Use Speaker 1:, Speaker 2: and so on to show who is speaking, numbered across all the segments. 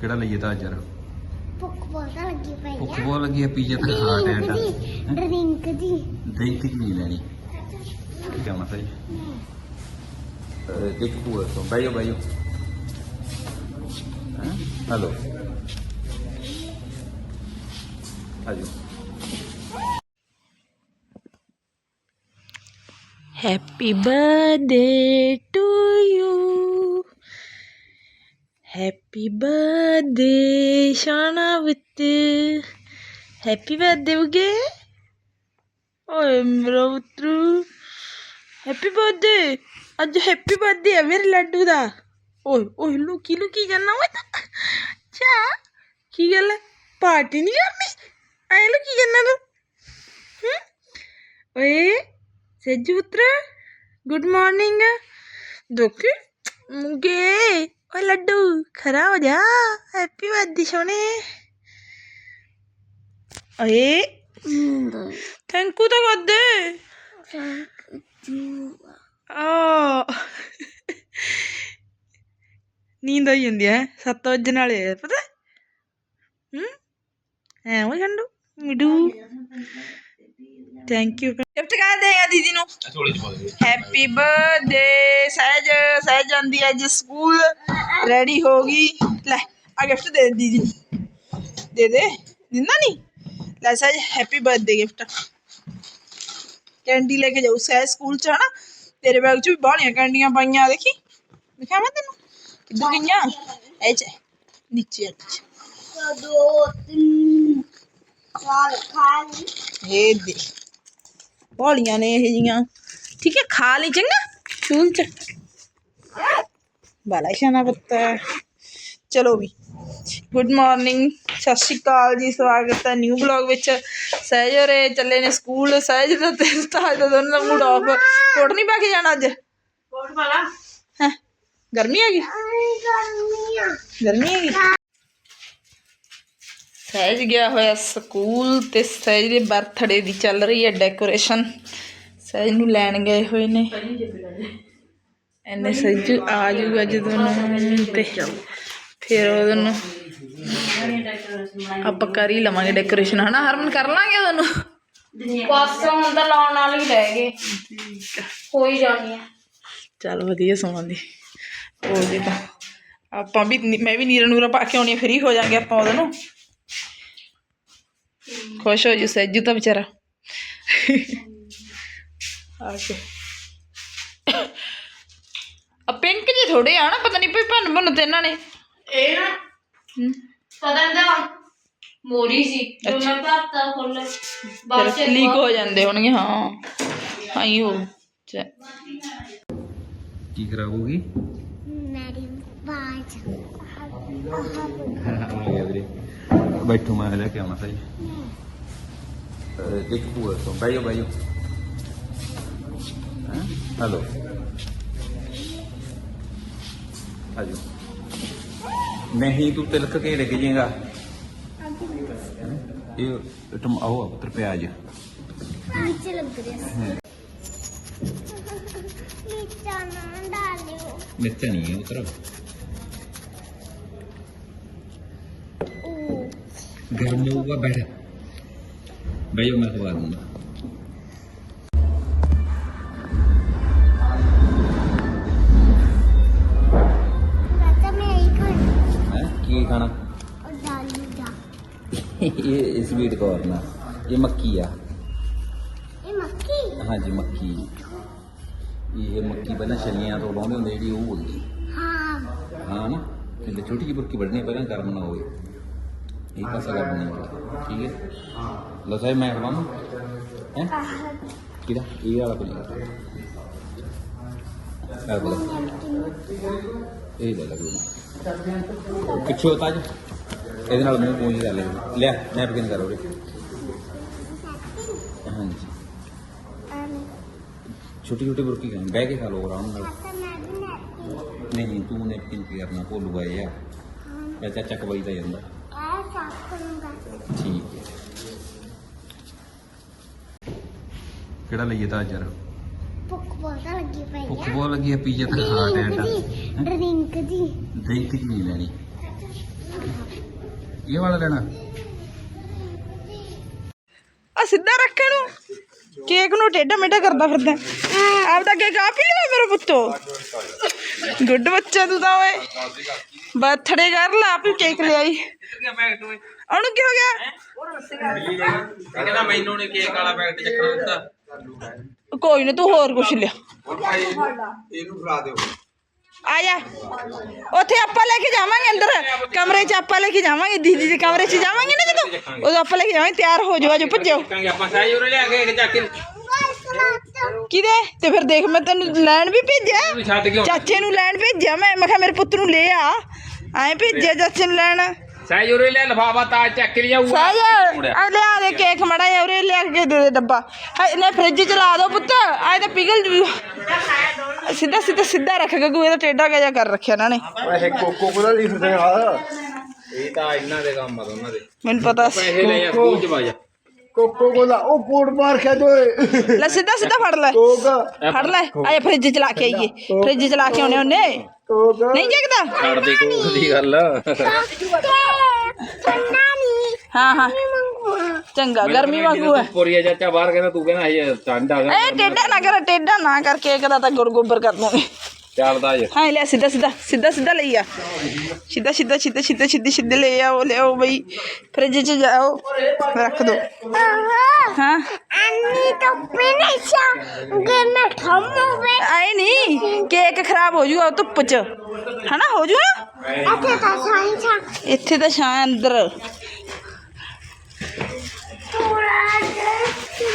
Speaker 1: ਕਿਹੜਾ ਲਈਏ ਤਾਂ ਅੱਜ ਯਾਰ
Speaker 2: ਭੁੱਖ ਬਹੁਤ ਲੱਗੀ ਪਈ
Speaker 1: ਭੁੱਖ ਬਹੁਤ ਲੱਗੀ ਆ ਪੀਜ਼ਾ ਤਾਂ ਖਾ ਟੈਂਟ
Speaker 2: ਡਰਿੰਕ ਦੀ
Speaker 1: ਦਹੀਂ ਕਿ ਨਹੀਂ ਲੈਣੀ ਕੀ ਆਉਣਾ ਸਹੀ ਦੇਖ ਪੂਰਾ ਤੋਂ ਬਾਈਓ ਬਾਈਓ ਹੈਲੋ ਆਜੋ
Speaker 3: Happy birthday to you. Happy birthday, Shana with Happy birthday, Uge. ਓਏ ਮੇਰਾ ਹੈਪੀ ਬਰਥਡੇ ਅੱਜ ਹੈਪੀ ਬਰਥਡੇ ਹੈ ਮੇਰੇ ਲੱਡੂ ਦਾ ਓਏ ਓਏ ਲੁਕੀ ਲੁਕੀ ਜਾਨਾ ਓਏ ਤਾਂ ਚਾ ਕੀ ਗੱਲ ਪਾਰਟੀ ਨਹੀਂ ਕਰਨੀ ਐ ਲੁਕੀ ਜਾਨਾ ਤੂੰ ਓਏ ਸੱਜੂ ਪੁੱਤਰ ਗੁੱਡ ਮਾਰਨਿੰਗ ਦੁੱਖ ਮੁੰਗੇ ਓਏ ਲੱਡੂ ਖਰਾ ਹੋ ਜਾ ਹੈਪੀ ਬਰਥਡੇ ਸੋਨੇ ਓਏ ਥੈਂਕ ਯੂ ਤਾਂ ਕਰ ਦੇ ਆ। ਨੀਂਦ ਆਈ ਜਾਂਦੀ ਹੈ 7 ਵਜੇ ਨਾਲੇ ਪਤਾ ਹੂੰ? ਐ ਉਹ ਗੰਡੂ ਮਿਡੂ। ਥੈਂਕ ਯੂ ਗਿਫਟ ਕਰ ਦੇਗਾ ਦੀਦੀ ਨੂੰ? Happy birthday. ਸਹਿਜ ਸਹਿਜ ਜਾਂਦੀ ਹੈ ਅੱਜ ਸਕੂਲ। ਰੈਡੀ ਹੋ ਗਈ। ਲੈ ਆ ਗਿਫਟ ਦੇ ਦੇ ਦੀਦੀ ਨੂੰ ਦੇ ਦੇ। ਦਿੰਦਾ ਨਹੀਂ ਲੈ ਸਹਿਜ ਹੈਪੀ ਬਰਥਡੇ ਗਿਫਟ ਕੈਂਡੀ ਲੈ ਕੇ ਜਾਊ। ਸਹਿਜ ਸਕੂਲ ਚ ਹਨਾ ਤੇਰੇ ਬੈਗ ਚ ਵੀ ਬਾਹਲੀਆਂ ਕੈਂਡੀਆਂ ਪਾਈਆਂ ਤੈਨੂੰ? ਗਈਆਂ ਇਹ ਚ ਨੀਚੇ ਆ ਨੀਚੇ।
Speaker 2: ਦੋ ਤਿੰਨ ਚਾਰ ਖਾਲੀ
Speaker 3: ਇਹ ਦੇ। ਬਾਹਲੀਆਂ ਨੇ ਇਹ ਜੀਆਂ। ਠੀਕ ਹੈ ਖਾ ਲਈ ਚੰਗਾ। ਸਕੂਲ ਚ। ਬਾਲਾ ਸ਼ਾਨਾ ਪੱਤਾ ਚਲੋ ਵੀ। ਗੁੱਡ ਮਾਰਨਿੰਗ ਸਤਿ ਸ਼੍ਰੀ ਅਕਾਲ ਜੀ ਸਵਾਗਤ ਹੈ ਨਿਊ ਬਲੌਗ ਵਿੱਚ। ਸਹਿਜ ਹੋਰੇ ਚੱਲੇ ਨੇ ਸਕੂਲ ਸਹਿਜ ਦਾ ਤੇ ਤਾਜ ਦਾ ਦੋਨਾਂ ਦਾ ਮੂਡ ਆਫ ਕੋਟ ਨਹੀਂ ਪਾ ਕੇ ਜਾਣਾ ਅੱਜ? ਕੋਟ ਵਾਲਾ ਹੈ? ਗਰਮੀ ਹੈਗੀ? ਗਰਮੀ ਹੈਗੀ? ਸਹਿਜ ਗਿਆ ਹੋਇਆ ਸਕੂਲ ਤੇ ਸਹਿਜ ਦੇ ਬਰਥਡੇ ਦੀ ਚੱਲ ਰਹੀ ਹੈ ਡੈਕੋਰੇਸ਼ਨ ਸਹਿਜ ਨੂੰ ਲੈਣ ਗਏ ਹੋਏ ਨੇ। ਐਨੇ ਸਹਿਜ ਆ ਜਾਊਗਾ ਜਦੋਂ ਨੂੰ ਤੇ ਫਿਰ ਉਹਦੋਂ ਨੂੰ ਆਪਾਂ ਕਰ ਹੀ ਲਵਾਂਗੇ ਡੈਕੋਰੇਸ਼ਨ ਹਨਾ ਹਰਮਨ? ਕਰ ਲਾਂਗੇ ਉਹਨੂੰ?
Speaker 2: ਬਸ ਹੁਣ ਤਾਂ ਲਾਉਣ ਵਾਲੀ ਰਹਿ ਗਏ। ਹੋ ਹੀ ਜਾਣੀ ਹੈ
Speaker 3: ਚੱਲ ਵਧੀਆ ਸੋਹਣਾ ਦੀ ਹੋ ਜੇ ਤਾਂ ਆਪਾਂ ਵੀ ਮੈਂ ਵੀ ਨੀਰਾ ਨੂਰਾ ਪਾ ਕੇ ਆਉਣੀ ਫ੍ਰੀ ਹੋ ਜਾਾਂਗੇ ਆਪਾਂ ਉਹਦੇ ਨੂੰ ਖੁਸ਼ ਹੋ ਜੂ ਸੈਜੂ ਤਾਂ ਵਿਚਾਰਾ। ਆ ਕੇ। ਥੋੜੇ ਆ ਨਾ ਪਤਾ ਨਹੀਂ ਕੋਈ ਭੰਨ ਭੰਨ ਤੇ ਇਹਨਾਂ ਨੇ।
Speaker 2: ਇਹ ਨਾ
Speaker 3: ਹਮ,
Speaker 2: ਪਤਾ ਨਹੀਂ ਮੋਰੀ ਸੀ ਜੋ ਮੈਂ ਭਰਤਾ ਖੋਲ ਬਾਅਦ
Speaker 3: ਫਿਰ ਲੀਕ ਹੋ ਜਾਂਦੇ ਹੋਣਗੇ ਹਾਂ। ਆਈ ਹੋ ਚ-
Speaker 1: ਕੀ ਖਰਾਬ ਹੋ ਗਈ?
Speaker 2: ਮੇਰੀ ਬਾਜ
Speaker 1: ਆ ਗਿਆ ਵੀਰੇ। ਬੈਠੋ ਮੈਂ ਲੈ ਕੇ ਆਉਣਾ ਸਹੀ ਦੇਖ ਤੋਂ। ਬਾਈਓ ਬਾਈਓ। ਹੈਲੋ आज नहीं
Speaker 2: तू
Speaker 1: तिलक के रखेगा ये तुम आओ पुत्र
Speaker 2: प्याज मिर्चा नहीं है
Speaker 1: उतर गर्म होगा
Speaker 2: बैठ भाई मैं
Speaker 1: खबर दूँगा ये इस बीट का और
Speaker 2: ना ये
Speaker 1: मक्की है। हाँ जी मक्की। ये मक्की बना छलियाँ तो लाने होंगे
Speaker 2: जी
Speaker 1: वो होंगी। हाँ।, हाँ ना? जिसले छोटी जी बुरकी बढ़ने पहले घर बना हो एक पासा घर बना ठीक है? हाँ। लो साहब
Speaker 2: मैं
Speaker 1: खिलाऊँ हैं? कि ये वाला पनीर ये ले लो पिछे होता ਇਹਦੇ ਨਾਲ ਮੂੰਹ ਪੂੰਝ ਕਰ ਲੈ ਲਿਆ ਨੈਪਕਿਨ ਕਰ ਉਹਦੇ ਹਾਂਜੀ। ਛੋਟੀ ਛੋਟੀ ਬੁਰਕੀ ਖਾਂ ਬਹਿ ਕੇ ਖਾ ਲਓ ਆਰਾਮ ਨਾਲ। ਨਹੀਂ ਤੂੰ ਨੈਪਕਿਨ ਕੀ ਕਰਨਾ? ਭੁੱਲੂਗਾ ਇਹ ਆ। ਮੈਂ ਚਾਚਾ ਕਵਾਈ ਦਾ ਜਾਂਦਾ
Speaker 2: ਆ
Speaker 1: ਠੀਕ ਹੈ। ਕਿਹੜਾ ਲਈਏ ਤਾਂ ਅੱਜ ਯਾਰ?
Speaker 2: ਭੁੱਖ ਬਹੁਤ ਲੱਗੀ ਪਈ
Speaker 1: ਭੁੱਖ ਬਹੁਤ ਲੱਗੀ ਆ ਪੀਜ਼ਾ ਤਾਂ ਖਾ ਟੈਂਟ
Speaker 2: ਡਰਿੰਕ ਦੀ
Speaker 1: ਦਹੀਂ ਕਿ ਨਹੀਂ ਲੈਣੀ। ਇਹ ਵਾਲਾ ਲੈਣਾ।
Speaker 3: ਆ ਸਿੱਧਾ ਰੱਖੇ ਨੂੰ ਕੇਕ ਨੂੰ ਟੇਢਾ ਮੇਢਾ ਕਰਦਾ ਫਿਰਦਾ। ਆਪਦਾ ਕੇਕ ਆਪ ਹੀ ਲਿਆ ਮੇਰੇ ਪੁੱਤੋ। ਗੁੱਡ ਬੱਚਾ ਤੂੰ ਤਾਂ ਓਏ। ਬਰਥਡੇ ਕਰ ਲਾ ਆਪ ਹੀ ਕੇਕ ਲਿਆਈ ਉਹਨੂੰ ਕੀ ਹੋ ਗਿਆ?
Speaker 1: ਕਹਿੰਦਾ ਮੈਨੂੰ ਨੇ ਕੇਕ ਵਾਲਾ ਪੈਕਟ ਚੱਕਣਾ ਦਿੱਤਾ।
Speaker 3: ਕੋਈ ਨਾ ਤੂੰ ਹੋਰ ਕੁਛ ਲਿਆ।
Speaker 1: ਇਹਨੂੰ ਫੜਾ ਦਿਓ।
Speaker 3: ਆ ਜਾ। ਉੱਥੇ ਆਪਾਂ ਲੈ ਕੇ ਜਾਵਾਂਗੇ ਅੰਦਰ। ਕਮਰੇ 'ਚ ਆਪਾਂ ਲੈ ਕੇ ਜਾਵਾਂਗੇ। ਦੀਦੀ ਦੇ ਕਮਰੇ 'ਚ ਜਾਵਾਂਗੇ ਨਾ ਜਦੋਂ? ਉਦੋਂ ਆਪਾਂ ਲੈ ਕੇ ਜਾਵਾਂਗੇ। ਤਿਆਰ ਹੋ ਜਾਓ ਆਜੋ ਭੱਜੋ।
Speaker 1: ਕਹਿੰਗੇ ਆਪਾਂ ਸਾਈ ਉਰੇ ਲਿਆ ਕੇ ਚੱਕ ਕੇ।
Speaker 3: ਕਿਦੇ ਤੇ ਫਿਰ ਦੇਖ ਮੈਂ ਤੈਨੂੰ ਲੈਣ ਵੀ ਭੇਜਿਆ। ਚਾਚੇ ਨੂੰ ਲੈਣ ਭੇਜਿਆ। ਮੈਂ ਮੈਂ ਕਿਹਾ ਮੇਰੇ ਪੁੱਤ ਨੂੰ ਲੈ ਆ। ਐਂ ਭੇਜਿਆ ਚਾਚੇ ਨੂੰ ਲੈਣ।
Speaker 1: ਸਾਈ ਉਰੇ ਲਿਆ ਲਫਾਫਾ ਤਾਂ ਚੱਕ ਕੇ ਲਿਆਊਗਾ।
Speaker 3: ਸਾਜ ਆ ਲਿਆ ਦੇ ਕੇਕ ਮੜਾ ਉਰੇ ਲਿਆ ਕੇ ਦੇ ਦੇ ਡੱਬਾ। ਇਹਨੇ ਫ੍ਰਿਜ ਚ ਲਾ ਦੋ ਪੁੱਤ। ਆਏ ਤਾਂ ਪਿਘਲ ਜੂ। ਸਿੱਧਾ ਸਿੱਧਾ ਸਿੱਧਾ ਰੱਖ ਗੱਗੂ ਇਹਦਾ ਟੇਡਾ ਜਿਹਾ ਕਰ ਰੱਖਿਆ ਇਹਨਾਂ ਨੇ।
Speaker 4: ਇਹ ਕੋਕੋ ਕੋਲਾ ਲਿਖਦੇ ਆ
Speaker 1: ਇਹ ਤਾਂ ਇਹਨਾਂ ਦੇ ਕੰਮ ਆ ਦੋਨਾਂ ਦੇ।
Speaker 3: ਮੈਨੂੰ ਪਤਾ ਸੀ।
Speaker 1: ਪੈਸੇ ਲੈ ਜਾ ਸਕੂਲ ਚ ਵਾਜਾ
Speaker 4: ਕੋਕੋ ਕੋਲਾ ਉਹ ਕੋਟ ਮਾਰ ਕੇ ਦੋਏ
Speaker 3: ਲੈ ਸਿੱਧਾ ਸਿੱਧਾ ਫੜ ਲੈ।
Speaker 4: ਕੋਕ।
Speaker 3: ਫੜ ਲੈ। ਆਏ ਫ੍ਰਿਜ ਚ ਲਾ ਕੇ ਆਈਏ। ਫ੍ਰਿਜ ਚ ਲਾ ਕੇ ਆਉਣੇ ਉਹਨੇ।
Speaker 4: ਕੋਕ।
Speaker 3: ਨਹੀਂ ਜਗਦਾ।
Speaker 1: ਛੱਡ ਦੇ ਕੋਲ ਦੀ ਗੱਲ।
Speaker 3: ਹਾਂ ਹਾਂ ਚੰਗਾ ਗਰਮੀ ਵਾਂਗੂ ਹੈ
Speaker 1: ਪੋਰੀਆ ਚਾਚਾ ਬਾਹਰ ਕਹਿੰਦਾ ਤੂੰ ਕਹਿੰਦਾ ਇਹ ਠੰਡ ਆ ਗਿਆ
Speaker 3: ਇਹ ਟੇਡਾ ਨਾ ਕਰ ਟੇਡਾ ਨਾ ਕਰ ਕੇਕ ਦਾ ਤਾਂ ਗੁਰ ਗੋਬਰ ਕਰ ਦੂੰਗੇ
Speaker 1: ਚੱਲਦਾ ਜੇ
Speaker 3: ਹਾਂ ਲੈ ਸਿੱਧਾ ਸਿੱਧਾ ਸਿੱਧਾ ਸਿੱਧਾ ਲਈ ਆ ਸਿੱਧਾ ਸਿੱਧਾ ਸਿੱਧਾ ਸਿੱਧਾ ਸਿੱਧੇ ਸਿੱਧੇ ਲੈ ਆਓ ਲੈ ਆਓ ਬਈ ਫ੍ਰਿਜ 'ਚ ਜਾਓ ਰੱਖ ਦੋ ਹਾਂ
Speaker 5: ਅੰਨੀ ਤਾਂ ਫਿਨਿਸ਼ਾ ਗੇਮ ਥੰਮੋਵੇ
Speaker 3: ਆਏ ਨਹੀਂ ਕੇਕ ਖਰਾਬ ਹੋ ਜੂਗਾ ਧੁੱਪ 'ਚ ਹਨਾ ਹੋ ਜੂਗਾ
Speaker 5: ਇੱਥੇ ਤਾਂ ਸਾਇੰਸਾ
Speaker 3: ਇੱਥੇ ਤਾਂ ਛਾਂ ਅੰਦਰ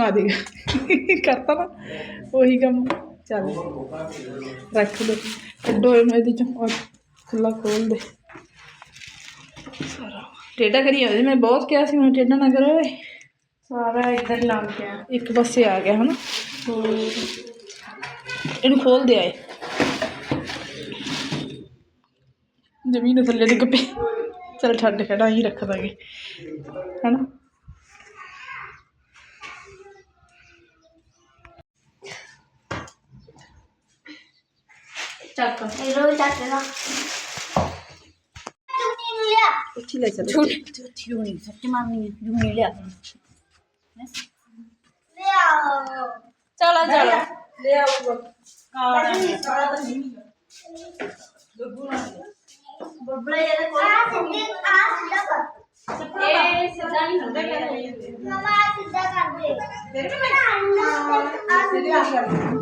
Speaker 3: ਆ ਦੇ ਕਰਤਾ ਨਾ। ਉਹੀ ਕੰਮ। ਚੱਲ। ਰੱਖ ਦੋ। ਕੱਢੋ ਇਹਨੂੰ ਇਹਦੇ ਚੋਂ। ਔਰ ਖੁੱਲਾ ਖੋਲ ਦੇ। ਸਾਰਾ। ਟੇਡਾ ਕਰੀ ਹੋਵੇ ਮੈਂ ਬਹੁਤ ਕਿਹਾ ਸੀ ਮੈਨੂੰ ਟੇਡਾ ਨਾ ਕਰੋ ਓਏ। ਸਾਰਾ ਇੱਧਰ ਲੱਗ ਗਿਆ। ਇੱਕ ਪਾਸੇ ਆ ਗਿਆ ਹਨਾ? ਇਹਨੂੰ ਖੋਲ ਦੇ ਆਏ। ਜ਼ਮੀਨ ਥੱਲੇ ਡਿੱਗ ਪਈ। ਚਲ ਛੱਡ ਖੜਾ ਹੀ ਰੱਖ ਦਾਂਗੇ। ਹਨਾ? ਚੱਕ।
Speaker 5: ਰੋ ਚੱਕਦਾ ਚੁੰਨੀ ਨੂੰ ਲਿਆ
Speaker 3: ਉੱਚੀ ਲੈ ਚੱਲ। ਉੱਚੀ ਹੋਣੀ ਸੱਚ ਮਾਰਨੀ ਹੈ ਜੂਨੀ ਲਿਆ।
Speaker 5: ਲਿਆ
Speaker 3: ਚਲਾ ਚਲਾ ਲੈ ਆਊਗਾ।
Speaker 5: ਬੱਬਲੇ ਇਹਦੇ ਕੋਲ ਆ ਸਿੱਧੇ ਆ ਸਿੱਧਾ ਕਰ।
Speaker 2: ਇਹ ਸਿੱਧਾ ਨਹੀਂ ਹੁੰਦਾ
Speaker 5: ਮਮਾ ਆਹ ਸਿੱਧਾ ਕਰ ਦੇ। ਤੇਰੇ ਮੈਂ ਆ ਸਿੱਧਾ ਆ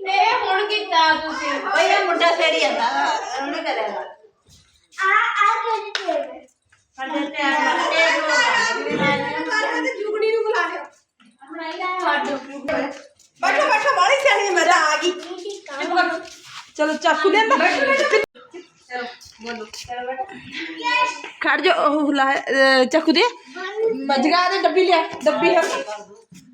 Speaker 5: ਪੁੱਠਾ
Speaker 2: ਨੇ ਹੁਣ ਕੀਤਾ ਤੁਸੀਂ
Speaker 3: ਓਏ ਇਹ ਮੁੰਡਾ ਸੇੜੀ ਜਾਂਦਾ ਉਹਨੇ ਕਰੇਗਾ
Speaker 5: ਆ ਆ ਕਿਹੜੀ ਟੇਬਲ
Speaker 3: ਸਾਡੇ ਟਾਈਮ ਨਾਲ ਜੁਗਨੀ ਨੂੰ ਬੁਲਾ ਲਿਆ ਬੈਠੋ ਬੈਠੋ ਬਾਲੀ ਸਿਆਣੀ ਹੈ, ਮੈਂ ਤਾਂ ਆ ਗਈ ਚਲੋ ਚਾਕੂ ਦੇ ਅੰਦਰ ਖੜ ਜਾ ਉਹ ਲਾ ਅਹ, ਚਾਕੂ ਦੇ ਮਜਗਾ ਦੇ ਡੱਬੀ ਲਿਆ ਡੱਬੀ ਹੈ ਤੂੰ ਡੱਬੀ ਲਿਆ
Speaker 5: ਆ ਮੈਂ ਕਿਉਂ ਨਾ ਇਹ ਚਲਾ ਦਿੰਦੇ ਮੋਮਬੱਤੀ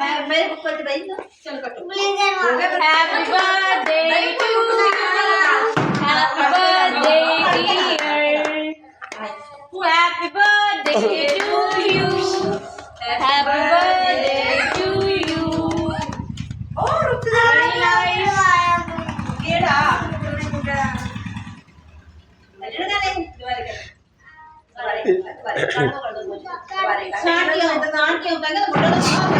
Speaker 3: मेरे को पट भाई
Speaker 5: चल कटो
Speaker 2: happy birthday to happy birthday dear happy birthday to you happy birthday to you
Speaker 3: और उतना केड़ा நாட்டியம் நாட்டியம் தாங்க
Speaker 5: முன்னாடி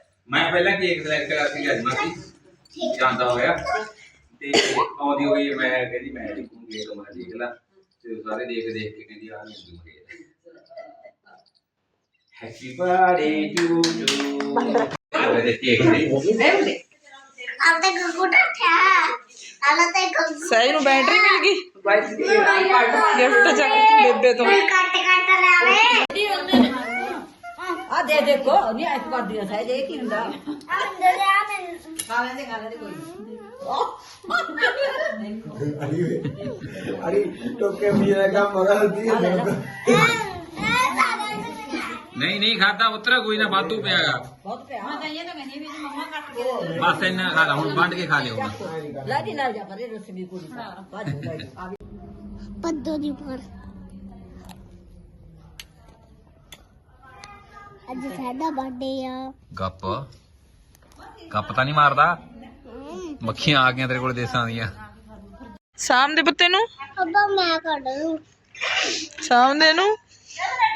Speaker 5: ਮੈਂ
Speaker 1: ਪਹਿਲਾਂ ਕੇਕ ਸਿਲੈਕਟ ਕਰਾ ਕੇ ਅੱਜ ਮਾਸੀ ਜਾਂਦਾ ਹੋਇਆ ਤੇ ਆਉਂਦੀ ਹੋਈ ਮੈਂ ਕਹਿੰਦੀ ਮੈਂ ਦੇਖੂੰ ਕੇਕ ਮੈਂ ਦੇਖ ਲਾ ਤੇ ਸਾਰੇ ਦੇਖ ਦੇਖ ਕੇ ਕਹਿੰਦੀ ਆ ਮੈਨੂੰ ਮਰੇ ਹੈਪੀ ਬਰਥਡੇ ਟੂ ਯੂ ਮੇਰੇ ਕੇਕ ਦੇ
Speaker 5: ਆਪ ਤੇ ਗੁੱਟਾ ਥਾ ਆਲਾ ਤੇ ਗੁੱਟਾ
Speaker 3: ਸਹੀ ਨੂੰ ਬੈਟਰੀ ਮਿਲ ਗਈ ਗਿਫਟ ਚੱਕ ਬੇਬੇ ਤੋਂ
Speaker 1: ਕੱਟ ਕੱਟ ਲਾਵੇ दे देखो नहीं
Speaker 6: ऐसे कर दिया था ये की हुंदा खा लेंगे खा लेंगे कोई
Speaker 1: अरे अरे टोके मेरा काम मगर नहीं नहीं खाता उतरा
Speaker 6: कोई ना बातू पे आया बस इतना खा रहा हूँ बाँध के
Speaker 5: खा लियो होगा ਅੱਜ ਸਾਡਾ ਬਰਥਡੇ ਆ।
Speaker 1: ਗੱਪ। ਗੱਪ ਤਾਂ ਨਹੀਂ ਮਾਰਦਾ। ਮੱਖੀਆਂ ਆ ਗਈਆਂ ਤੇਰੇ ਕੋਲ ਦੇਸਾਂ ਦੀਆਂ।
Speaker 3: ਸ਼ਾਮ ਦੇ ਪੁੱਤੇ ਨੂੰ।
Speaker 5: ਅੱਬਾ ਮੈਂ ਕੱਢ
Speaker 3: ਸ਼ਾਮ ਦੇ ਨੂੰ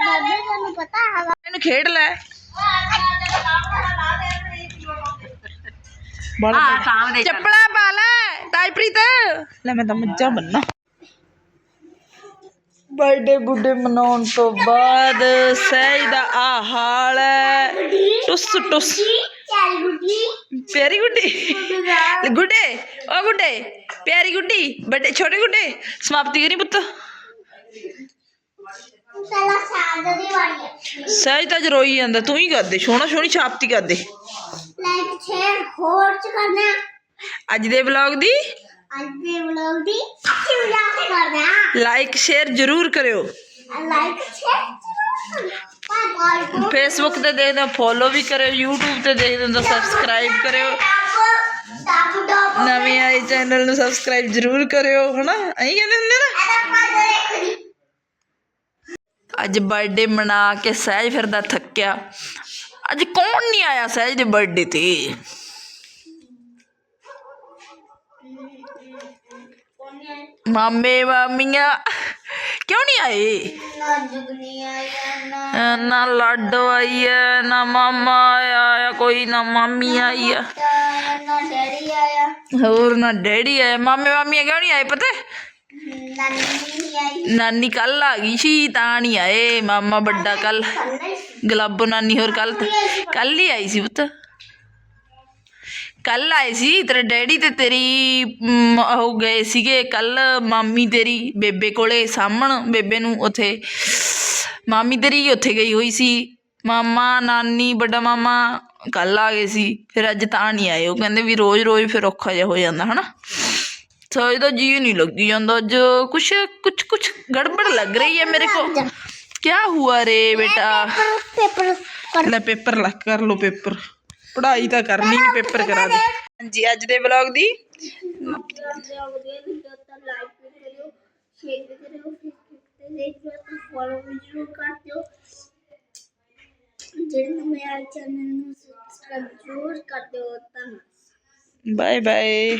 Speaker 5: ਦਾਦੀ ਤੁਹਾਨੂੰ ਪਤਾ ਹੈਗਾ।
Speaker 3: ਇਹਨੂੰ ਖੇਡ ਲੈ। ਦੇ ਚੱਪਲਾਂ ਪਾ ਲੈ ਟਾਈਪਰੀਤ ਲੈ ਮੈਂ ਤਾਂ ਮੱਝਾਂ ਬੰਨਾ ਬਰਥਡੇ ਬੁੱਢੇ ਮਨਾਉਣ ਤੋਂ ਬਾਅਦ ਸਹਿਜ ਦਾ ਆ ਹਾਲ ਹੈ। ਟੁੱਸ ਟੁੱਸ।
Speaker 5: ਚੱਲ ਗੁੱਡੀ
Speaker 3: ਪਿਆਰੀ ਗੁੱਡੀ। ਗੁੱਡੇ ਓ ਗੁੱਡੇ ਪਿਆਰੀ ਗੁੱਡੀ ਵੱਡੇ ਛੋਟੇ ਗੁੱਡੇ ਸਮਾਪਤੀ ਕਰੀ ਪੁੱਤ। ਸਹਿਜ ਤਾਂ ਰੋਈ ਜਾਂਦਾ ਤੂੰ ਹੀ ਕਰਦੇ ਸੋਹਣਾ ਸੋਹਣੀ ਛਾਪਤੀ ਕਰਦੇ।
Speaker 5: ਲਾਈਕ ਸ਼ੇਅਰ ਹੋਰ ਚ ਕਰਨਾ।
Speaker 3: ਅੱਜ ਦੇ ਵਲੌਗ ਦੀ
Speaker 5: ਅੱਜ ਦੇ ਵਲੌਗ
Speaker 3: ਲਾਈਕ ਸ਼ੇਅਰ ਜ਼ਰੂਰ ਕਰਿਓ।
Speaker 5: ਲਾਈਕ ਸ਼ੇਅਰ
Speaker 3: ਫੇਸਬੁੱਕ ਤੇ ਦੇਖਦੇ ਹੋ ਫੋਲੋ ਵੀ ਕਰਿਓ YouTube ਤੇ ਦੇਖਦੇ ਹੋ ਤਾਂ ਸਬਸਕ੍ਰਾਈਬ ਕਰਿਓ। ਨਵੇਂ ਆਏ ਚੈਨਲ ਨੂੰ ਸਬਸਕ੍ਰਾਈਬ ਜ਼ਰੂਰ ਕਰਿਓ ਹਨਾ? ਐਂ ਕਹਿੰਦੇ ਹੁੰਦੇ ਨਾ। ਅੱਜ ਬਰਥਡੇ ਮਨਾ ਕੇ ਸਹਿਜ ਫਿਰਦਾ ਥੱਕਿਆ। ਅੱਜ ਕੌਣ ਨਹੀਂ ਆਇਆ ਸਹਿਜ ਦੇ ਬਰਥਡੇ ਤੇ? मामे
Speaker 5: मामिया क्यों नहीं आई
Speaker 3: ना लाडो आई है ना मामा आया कोई ना मामी आई है और
Speaker 5: ना डैडी आया मामे
Speaker 3: मामिया क्यों नहीं आए पता नानी कल आ गई सी तानी
Speaker 5: आए मामा बड़ा
Speaker 3: कल गुलाबो नानी और कल कल ही आई सी पुत ਕੱਲ ਗਲਾਬੋ ਨਾਨੀ ਹੋਰ ਕੱਲ ਕੱਲ ਹੀ ਆਈ ਸੀ ਪੁੱਤ ਕੱਲ ਆਏ ਸੀ ਤੇਰੇ ਡੈਡੀ ਤੇ ਤੇਰੀ ਮ, ਉਹ ਗਏ ਸੀਗੇ ਕੱਲ ਮਾਮੀ ਤੇਰੀ ਬੇਬੇ ਕੋਲੇ ਸਾਹਮਣ ਬੇਬੇ ਨੂੰ ਉਥੇ ਮਾਮੀ ਤੇਰੀ ਉੱਥੇ ਗਈ ਹੋਈ ਸੀ ਮਾਮਾ ਨਾਨੀ ਵੱਡਾ ਮਾਮਾ ਕੱਲ ਆ ਗਏ ਸੀ ਫਿਰ ਅੱਜ ਤਾਂ ਨਹੀਂ ਆਏ ਉਹ ਕਹਿੰਦੇ ਵੀ ਰੋਜ਼ ਰੋਜ਼ ਫਿਰ ਔਖਾ ਜਿਹਾ ਹੋ ਜਾਂਦਾ ਹਨਾ ਸੋ ਇਹਦਾ ਜੀ ਨਹੀਂ ਲੱਗੀ ਜਾਂਦਾ ਅੱਜ ਕੁਛ ਕੁਛ ਕੁਛ ਗੜਬੜ ਲੱਗ ਰਹੀ ਹੈ ਮੇਰੇ को क्या हुआ रे बेटा
Speaker 5: पेपर
Speaker 3: ਲੈ ਪੇਪਰ ਲੱਗ ਕਰ ਲੋ ਪੇਪਰ ਪੜ੍ਹਾਈ ਤਾਂ ਕਰਨੀ ਨਹੀਂ ਪੇਪਰ ਕਰਾ ਦੇ ਹਾਂਜੀ ਅੱਜ ਦੇ ਵਲੌਗ ਦੀ
Speaker 5: ਲਾਈਕ ਕਰਿਓ ਸ਼ੇਅਰ ਕਰਿਓ ਫੇਸਬੁੱਕ ਤੇ ਦੇਖ ਲਿਓ ਤਾਂ ਫੋਲੋ ਵੀ ਜ਼ਰੂਰ ਕਰ ਦਿਓ ਜਿਹੜੇ ਮੇਰੇ ਚੈਨਲ ਨੂੰ ਸਬਸਕ੍ਰਾਈਬ ਜ਼ਰੂਰ ਕਰ ਦਿਓ ਧੰਨਵਾਦ
Speaker 3: ਬਾਏ ਬਾਏ